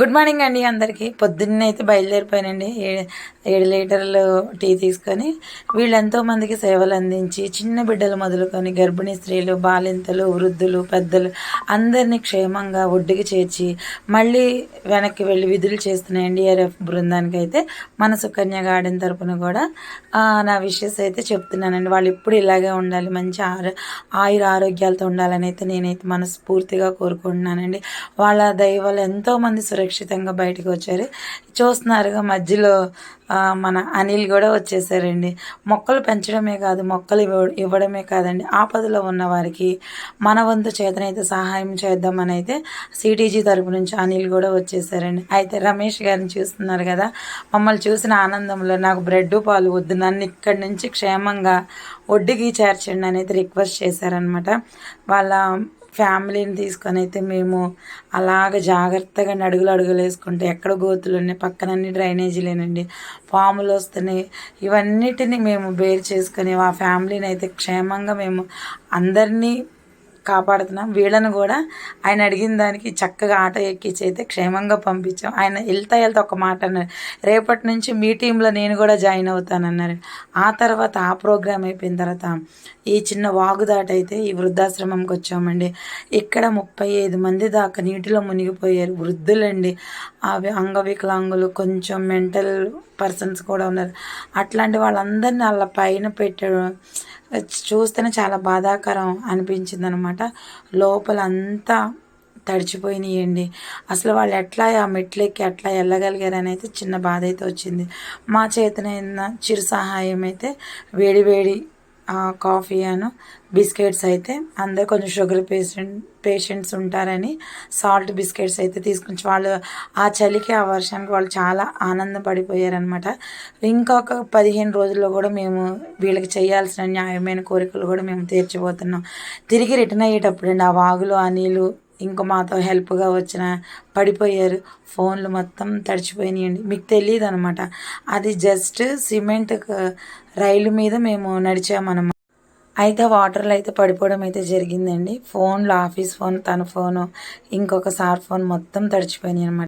Good morning అండి అందరికీ. పొద్దున్నే అయితే బయలుదేరిపోయానండి. ఏ- ఏడు లీటర్లు టీ తీసుకొని వీళ్ళెంతో మందికి సేవలు అందించి చిన్న బిడ్డలు మొదలుకొని గర్భిణీ స్త్రీలు బాలింతలు వృద్ధులు పెద్దలు అందరినీ క్షేమంగా ఒడ్డుకి చేర్చి మళ్ళీ వెనక్కి వెళ్ళి విధులు చేస్తున్న ఎన్డీఆర్ఎఫ్ బృందానికి అయితే మన సుకన్య గార్డెన్ తరపున కూడా నా విషయస్ అయితే చెప్తున్నానండి. వాళ్ళు ఇప్పుడు ఇలాగే ఉండాలి. మంచి ఆరో ఆయుర ఆరోగ్యాలతో ఉండాలని అయితే నేనైతే మనస్ఫూర్తిగా కోరుకుంటున్నానండి. వాళ్ళ దయ వల్ల ఎంతో మంది సురక్షితంగా బయటకు వచ్చారు. చూస్తున్నారుగా మధ్యలో మన అనిల్ కూడా వచ్చేసారండి. మొక్కలు పెంచడమే కాదు మొక్కలు ఇవ్వ ఇవ్వడమే కాదండి. ఆపదలో ఉన్న వారికి మన వంతు చేతనైతే సహాయం చేద్దామని అయితే సిటీజీ తరపు నుంచి అనిల్ కూడా వచ్చేసారండి. అయితే రమేష్ గారిని చూస్తున్నారు కదా మమ్మల్ని చూసిన ఆనందంలో నాకు బ్రెడ్ పాలు వద్దు నన్ను ఇక్కడి నుంచి క్షేమంగా ఒడ్డుకి చేర్చండి అని అయితే రిక్వెస్ట్ చేశారనమాట వాళ్ళ ఫ్యామిలీని తీసుకొని అయితే మేము అలాగ జాగ్రత్తగా అడుగులు అడుగులు వేసుకుంటే ఎక్కడ గోతులు ఉన్నాయి? పక్కనన్ని డ్రైనేజీలేనండి. పాములు వస్తున్నాయి. ఇవన్నిటిని మేము బేర్ చేసుకొని ఆ ఫ్యామిలీని అయితే క్షేమంగా మేము అందరినీ కాపాడుతున్నాం. వీళ్ళను కూడా ఆయన అడిగిన దానికి చక్కగా ఆట ఎక్కించి అయితే క్షేమంగా పంపించాం. ఆయన వెళ్తా వెళ్తా ఒక మాట అన్నారు. రేపటి నుంచి మీ టీంలో నేను కూడా జాయిన్ అవుతానన్నారు. ఆ తర్వాత ఆ ప్రోగ్రామ్ అయిపోయిన తర్వాత ఈ చిన్న వాగుదాట అయితే ఈ వృద్ధాశ్రమంకి వచ్చామండి. ఇక్కడ ముప్పై ఐదు మంది దాకా నీటిలో మునిగిపోయారు వృద్ధులండి. అవి అంగవికలాంగులు కొంచెం మెంటల్ పర్సన్స్ కూడా ఉన్నారు. అట్లాంటి వాళ్ళందరినీ వాళ్ళ పైన పెట్టడం చూస్తేనే చాలా బాధాకరం అనిపించింది అనమాట లోపల అంతా తడిచిపోయినాయండి. అసలు వాళ్ళు ఎట్లా ఆ మెట్లెక్కి అట్లా వెళ్ళగలిగారని అయితే చిన్న బాధ అయితే వచ్చింది. మా చేతనైన చిరు సహాయం అయితే వేడి వేడి కాఫీ అను బిస్కెట్స్ అయితే అందరు కొంచెం షుగర్ పేషెంట్ పేషెంట్స్ ఉంటారని సాల్ట్ బిస్కెట్స్ అయితే తీసుకొని వాళ్ళు ఆ చలికి ఆ వర్షానికి వాళ్ళు చాలా ఆనందపడిపోయారనమాట ఇంకొక పదిహేను రోజుల్లో కూడా మేము వీళ్ళకి చేయాల్సిన న్యాయమైన కోరికలు కూడా మేము తీర్చిపోతున్నాం తిరిగి రిటర్న్ అయ్యేటప్పుడు అండి ఆ వాగులు ఆ నీళ్ళు ఇంకో మాతో హెల్ప్గా వచ్చిన పడిపోయారు. ఫోన్లు మొత్తం తడిచిపోయినాయండి. మీకు తెలియదు అనమాట అది జస్ట్ సిమెంట్ రైలు మీద మేము నడిచామన్నమాట అయితే వాటర్లో అయితే పడిపోవడం అయితే జరిగిందండి. ఫోన్లు ఆఫీస్ ఫోన్ తన ఫోను ఇంకొక సార్ ఫోన్ మొత్తం తడిచిపోయినాయి అనమాట